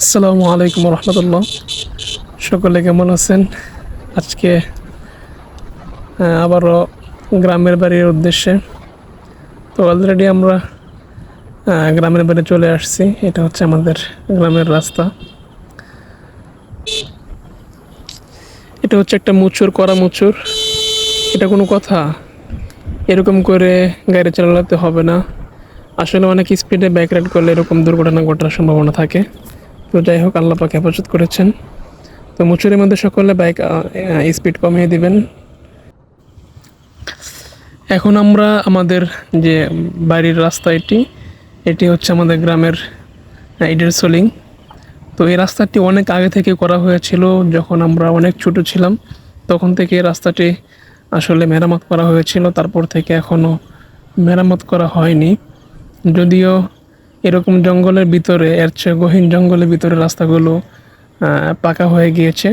আসসালামু আলাইকুম রহমতুল্লাহ। সকলে কেমন আছেন? আজকে আবারও গ্রামের বাড়ির উদ্দেশ্যে। তো অলরেডি আমরা গ্রামের বাড়ি চলে আসছি। এটা হচ্ছে আমাদের গ্রামের রাস্তা। এটা হচ্ছে একটা মুচুর করা মুচুর। এটা কোনো কথা? এরকম করে গাড়ি চালাতে হবে না। আসলে অনেক স্পিডে বাইক রাইড করলে এরকম দুর্ঘটনা ঘটার সম্ভাবনা থাকে। তো যাই হোক, আল্লাহ পাক হেফাজত করেছেন। তো মুচুরের মধ্যে সকলে বাইক স্পিড কমিয়ে দিবেন। এখন আমরা আমাদের যে বাড়ির রাস্তা এটি এটি হচ্ছে আমাদের গ্রামের ইডের সোলিং। তো এই রাস্তাটি অনেক আগে থেকে করা হয়েছিল, যখন আমরা অনেক ছোট ছিলাম, তখন থেকে রাস্তাটি আসলে মেরামত করা হয়েছিল, তারপর থেকে এখনও মেরামত করা হয়নি। যদিও এরকম জঙ্গলের ভিতরে, এর চেয়ে গহীন জঙ্গলের ভিতরে রাস্তাগুলো পাকা হয়ে গিয়েছে।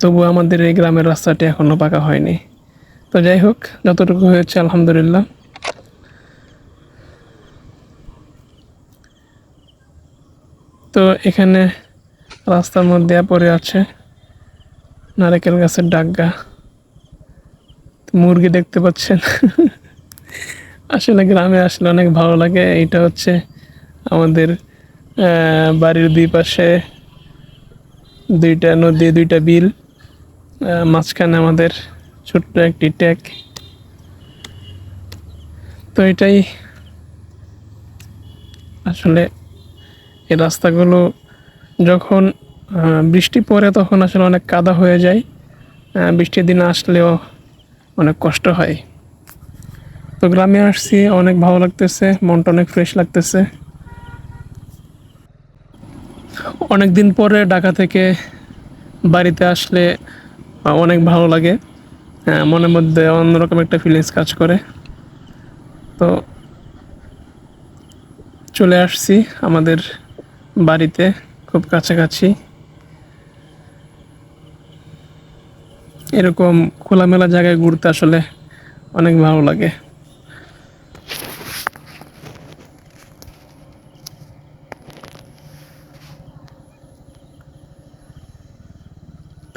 তবুও আমাদের এই গ্রামের রাস্তাটি এখনও পাকা হয়নি। তো যাই হোক, যতটুকু হয়েছে আলহামদুলিল্লাহ। তো এখানে রাস্তার মধ্যে পড়ে আছে নারকেল গাছের ডাগা। মুরগি দেখতে পাচ্ছেন? আসলে গ্রামে আসলে অনেক ভালো লাগে। এইটা হচ্ছে আমাদের বাড়ির দুই পাশে দুইটা নদী, দুইটা বিল মাঝখানে আমাদের ছোট্ট একটি ট্যাক তো এটাই আসলে এই রাস্তাগুলো যখন বৃষ্টি পড়ে তখন আসলে অনেক কাদা হয়ে যায়। বৃষ্টির দিন আসলেও অনেক কষ্ট হয়। তো গ্রামে আসছি, অনেক ভালো লাগতেছে, মনটা অনেক ফ্রেশ লাগতেছে। অনেক দিন পরে ঢাকা থেকে বাড়িতে আসলে অনেক ভালো লাগে। আহ, মনের মধ্যে অন্যরকম একটা ফিলিংস কাজ করে। তো চলে আসছি আমাদের বাড়িতে খুব কাছাকাছি। এরকম খোলামেলা জায়গায় ঘুরতে আসলে অনেক ভালো লাগে।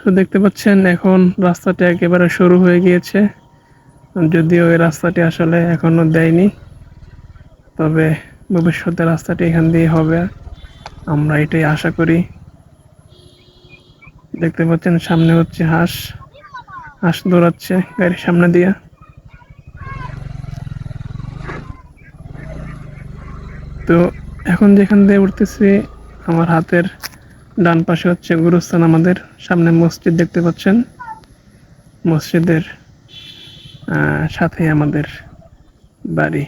তো দেখতে পাচ্ছেন এখন রাস্তাটি একেবারে শুরু হয়ে গিয়েছে। যদিও এই রাস্তাটি আসলে এখনও দেয়নি, তবে ভবিষ্যতে রাস্তাটি এখান দিয়ে হবে। আমরা এটাই আশা করি। দেখতে পাচ্ছেন সামনে হচ্ছে হাঁস। হাঁস দৌড়াচ্ছে গাড়ির সামনে দিয়ে। তো এখন যেখান দিয়ে উঠতেছি, আমার হাতের ডান পাশে হচ্ছে গুরুস্থান আমাদের। সামনে মসজিদ দেখতে পাচ্ছেন। মসজিদের সাথে আমাদের বাড়ি।